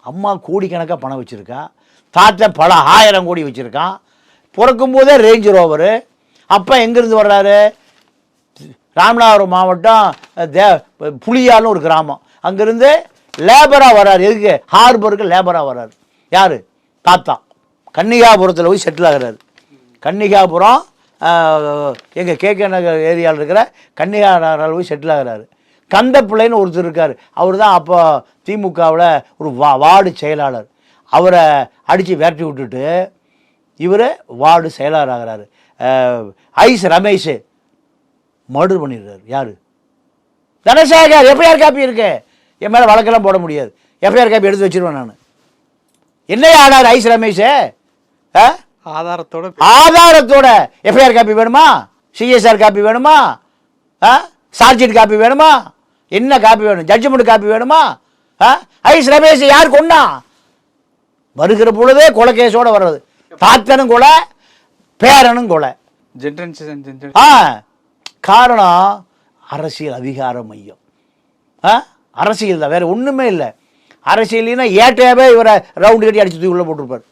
அம்மா கோடிக்கணக்காக பணம் வச்சுருக்கா. தாத்தா பல ஆயிரம் கோடி வச்சுருக்கான் பிறக்கும் போதே ரேஞ்ச் ரோவரு அப்பா எங்கேருந்து வர்றாரு? ராமநாதபுரம் மாவட்டம் தே புளியாலும் ஒரு கிராமம். அங்கேருந்து லேபராக வர்றாரு. எதுக்கு? ஹார்பருக்கு லேபராக வர்றாரு. யார்? தாத்தா. கன்னிகாபுரத்தில் போய் செட்டில் ஆகிறாரு. கன்னிகாபுரம் எங்கள் கேகே நகர் ஏரியாவில் இருக்கிற கன்னிகா நகரில் போய் செட்டில் ஆகிறாரு. கந்த பிள்ளைன்னு ஒருத்தர் இருக்கார். அவர் தான் அப்போ திமுகவில் ஒரு வா வார்டு செயலாளர். அவரை அடித்து விரட்டி விட்டுட்டு இவர் வார்டு செயலாளர் ஆகிறாரு. ஐஸ் ரமேஷ் மர்டர் பண்ணிடுறாரு. யார்? தனசேகர். எஃப்ஐஆர் காப்பி இருக்கு. என் மேலே வழக்கெல்லாம் போட முடியாது. எஃப்ஐஆர் காப்பி எடுத்து வச்சிருவேன் நான். என்னையா ஆனார் ஐஸ் ரமேஷ்? ஆதாரத்தோட ஆதாரத்தோட எஃப்ஐஆர் காப்பி வேணுமா? சிஎஸ்ஆர் காப்பி வேணுமா? சார்ஜிட் காப்பி வேணுமா? என்ன காப்பி வேணும்? ஜட்ஜ்மெண்ட் காப்பி வேணுமா? ஐஸ் ரமேஷ் யார் கொன்னா? வருகிற பொழுதே கொலை கேஸோட வர்றது. தாத்தனும் கொலை பேரனும் கொலை. ஆ? காரணம் அரசியல் அதிகார மையம். ஆ? அரசியல் தான் வேற ஒன்றுமே இல்லை. அரசியல்னா ஏட்டையாவே இவரை ரவுண்டு கட்டி அடிச்சு தூக்கி உள்ள போட்டிருப்பார்.